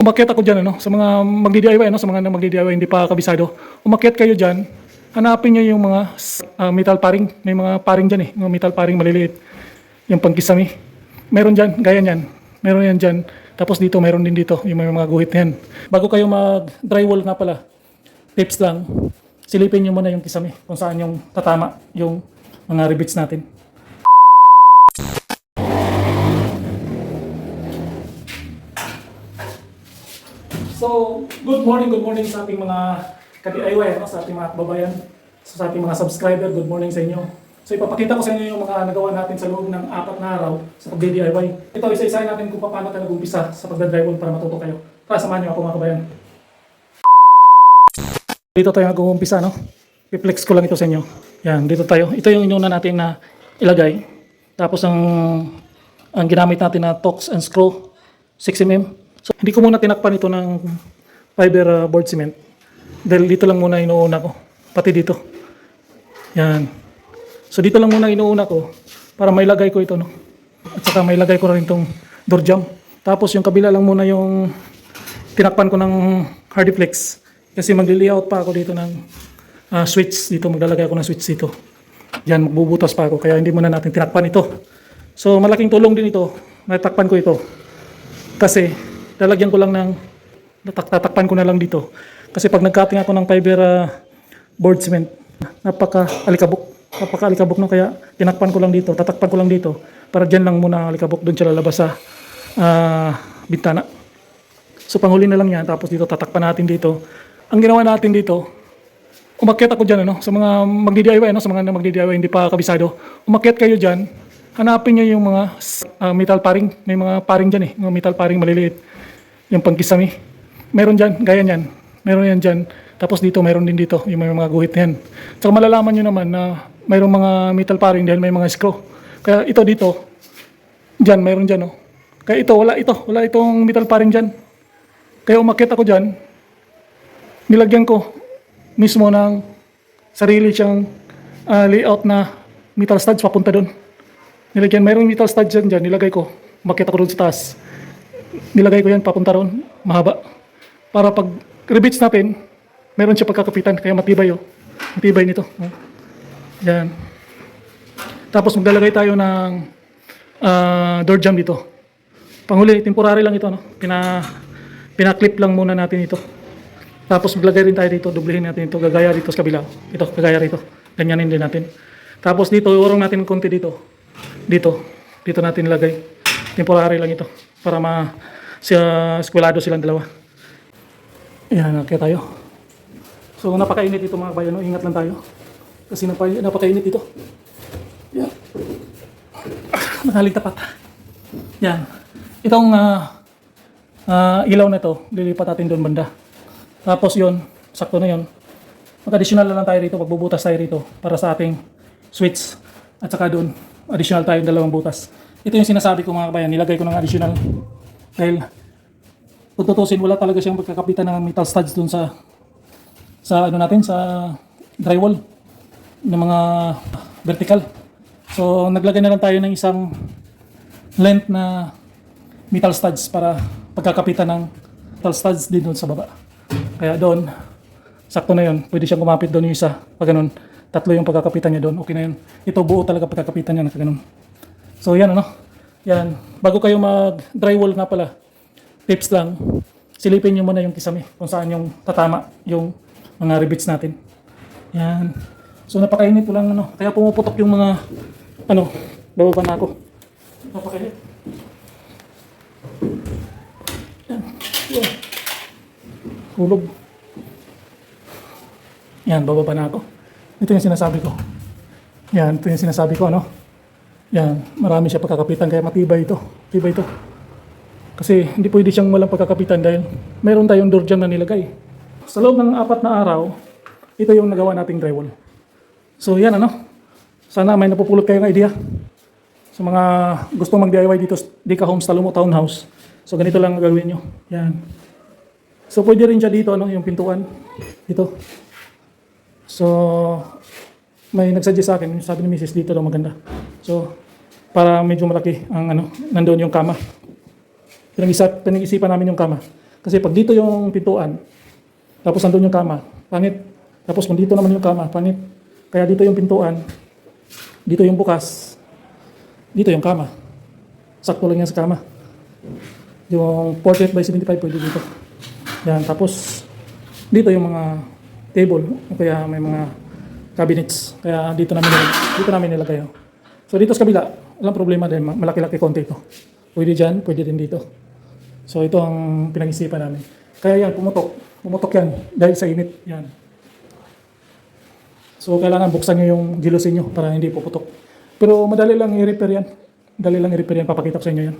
Umakyat ako dyan, ano, sa mga magdi-DIY, ano, sa mga magdi-DIY, hindi pa kabisado. Umakyat kayo dyan, hanapin nyo yung mga ah, metal paring. May mga paring dyan eh, mga metal paring maliliit. Yung pangkisami. Meron dyan, gaya nyan. Meron yan dyan. Tapos dito, meron din dito, yung may mga guhit yan. Bago kayo mag-drywall nga pala, tips lang, silipin nyo muna yung kisame, kung saan yung tatama yung mga rivets natin. So, good morning, good morning sa ating mga ka-DIY, no? sa ating mga kababayan, sa ating mga subscriber, good morning sa inyo. So, ipapakita ko sa inyo yung mga nagawa natin sa loob ng apat na araw sa pag-DIY. Ito, isa-isahin natin kung paano tayo nag-umpisa sa pagdadrywall para matuto kayo. Tara, samahan niyo ako mga kabayan. Dito tayo nag-uumpisa, no? I-flex ko lang ito sa inyo. Yan, dito tayo. Ito yung inuna natin na ilagay. Tapos ang ang ginamit natin na Tox and Screw 6mm. So, hindi ko muna tinakpan ito ng fiber uh, board cement. Dahil dito lang muna inuuna ko. Pati dito. Yan. So, dito lang muna inuuna ko para may lagay ko ito, no? At saka may lagay ko rin itong door jam. Tapos yung kabila lang muna yung tinakpan ko ng Hardiflex. Kasi magli-layout pa ako dito ng ah, switch dito. Maglalagay ako ng switch dito. Yan, magbubutas pa ako. Kaya hindi muna natin tinakpan ito. So, malaking tulong din ito. Natakpan ko ito. Kasi, lalagyan ko lang ng, tatak- tatakpan ko na lang dito. Kasi pag nagcutting ako ng fiber ah, board cement, napaka-alikabok. Napaka-alikabok no, kaya tinakpan ko lang dito, tatakpan ko lang dito. Para dyan lang muna alikabok, doon siya lalabas sa ah, bintana. So, panghuli na lang yan, tapos dito tatakpan natin dito. Ang ginawa natin dito, umakyat ako dyan, ano, sa mga magdi-DIY, ano, sa mga magdi-DIY, hindi pa kabisado. Umakyat kayo dyan, hanapin nyo yung mga ah, metal paring. May mga paring dyan eh, mga metal paring maliliit. Yung pangkisami. Meron dyan, gaya nyan. Meron yan dyan. Tapos dito, meron din dito, yung may mga guhit yan. Tsaka malalaman nyo naman na mayroong mga metal paring dahil may mga screw. Kaya ito dito, dyan, meron dyan, oh. Kaya ito, wala ito, wala itong metal paring dyan. Kaya umakyat ako dyan, nilagyan ko mismo ng sarili siyang ah, layout na metal studs papunta doon. Nilagyan, mayroong metal studs dyan dyan, nilagay ko. Makita ko doon sa taas. Nilagay ko yan papunta roon, mahaba. Para pag rivets natin, meron siya pagkakapitan, kaya matibay oh. Matibay nito. Oh. Yan. Tapos maglalagay tayo ng ah, door jam dito. Panghuli, temporary lang ito. No? Pina, pinaklip lang muna natin ito. Tapos maglagay rin tayo dito, dublihin natin ito, gagaya dito sa kabila. Ito, gagaya rito. Ganyanin din natin. Tapos dito, iurong natin konti dito. Dito. Dito natin ilagay. Temporary lang ito. Para ma siya eskwelado silang dalawa. Ayan, kaya tayo. So, napakainit ito mga kabayan. no? Ingat lang tayo. Kasi napaka- napakainit ito. Yan. Nakalig tapat. Yan. Itong ah, ah, ilaw na ito, lilipat natin doon banda. Tapos yon sakto na yon. Mag-additional na lang tayo rito, magbubutas tayo rito para sa ating switch. At saka doon, additional tayo dalawang butas. Ito yung sinasabi ko mga kabayan, nilagay ko ng additional. Dahil, kung tutusin, wala talaga siyang pagkakapitan ng metal studs doon sa sa ano natin, sa drywall ng mga vertical. So, naglagay na lang tayo ng isang length na metal studs para pagkakapitan ng metal studs din doon sa baba. Kaya doon, sakto na yun. Pwede siyang kumapit doon yung isa. Pag ganun, tatlo yung pagkakapitan niya doon. Okay na yun. Ito buo talaga pagkakapitan niya na ganun. So yan ano. Yan. Bago kayo mag-drywall nga pala, tips lang, silipin niyo muna yung kisame kung saan yung tatama yung mga rivets natin. Yan. So napakainit ko lang ano. Kaya pumuputok yung mga ano, bababa na ako. Napakainit. Yan. Yan. Hulog. Yan, bababa na ako. Ito yung sinasabi ko. Yan, ito yung sinasabi ko, ano? Yan, marami siya pagkakapitan, kaya matibay ito. Matibay ito. Kasi hindi pwede siyang walang pagkakapitan dahil meron tayong door jam na nilagay. Sa loob ng apat na araw, ito yung nagawa nating drywall. So yan ano, sana may napupulot kayong idea. Sa mga gusto mag-DIY dito, Dika Homes, Talumo Townhouse. So ganito lang ang gagawin nyo. Yan. So pwede rin siya dito, ano, yung pintuan. Dito. So, may nagsuggest sa akin, sabi ni Mrs. dito daw maganda. So, para medyo malaki ang ano, nandoon yung kama. Pinag-isip, pinag-isipan namin yung kama. Kasi pag dito yung pintuan, tapos nandun yung kama, pangit. Tapos kung dito naman yung kama, pangit. Kaya dito yung pintuan, dito yung bukas, dito yung kama. Sakto lang yan sa kama. Yung 48 by 75 pwede dito. Yan, tapos dito yung mga table, kaya may mga cabinets. Kaya dito namin, dito namin nilagay. oh. So dito sa kabila, walang problema din, ma- malaki-laki konti ito. Pwede dyan, pwede din dito. So ito ang pinag-isipan namin. Kaya yan, pumutok. Pumutok yan dahil sa init. Yan. So kailangan buksan nyo yung gilosin nyo para hindi puputok. Pero madali lang i-repair yan. Madali lang i-repair yan. Papakita ko sa inyo yan.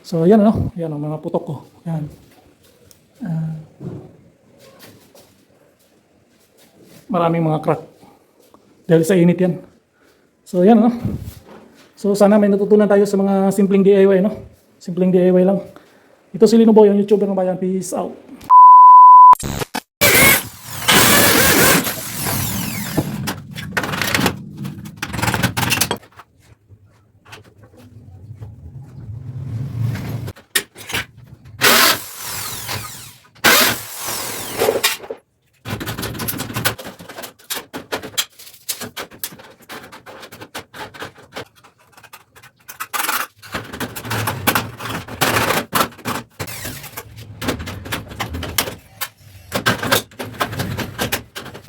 So yan ano, yan ang mga putok ko. Yan. Ah. maraming mga crack. Dahil sa init yan. So yan ano. So sana may natutunan tayo sa mga simpleng DIY no. Simpleng DIY lang. Ito si Lino Boy, yung YouTuber ng bayan. Peace out.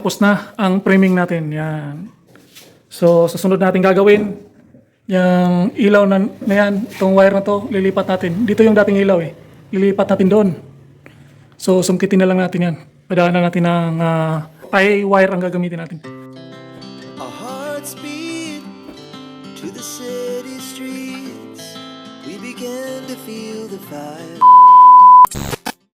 Tapos na ang framing natin. Yan. So, sa sunod natin gagawin, yung ilaw na, na yan, itong wire na to, lilipat natin. Dito yung dating ilaw eh. Lilipat natin doon. So, sumkitin na lang natin yan. Padaanan natin ng uh, wire ang gagamitin natin. Our hearts beat to the city streets. We began to feel the fire.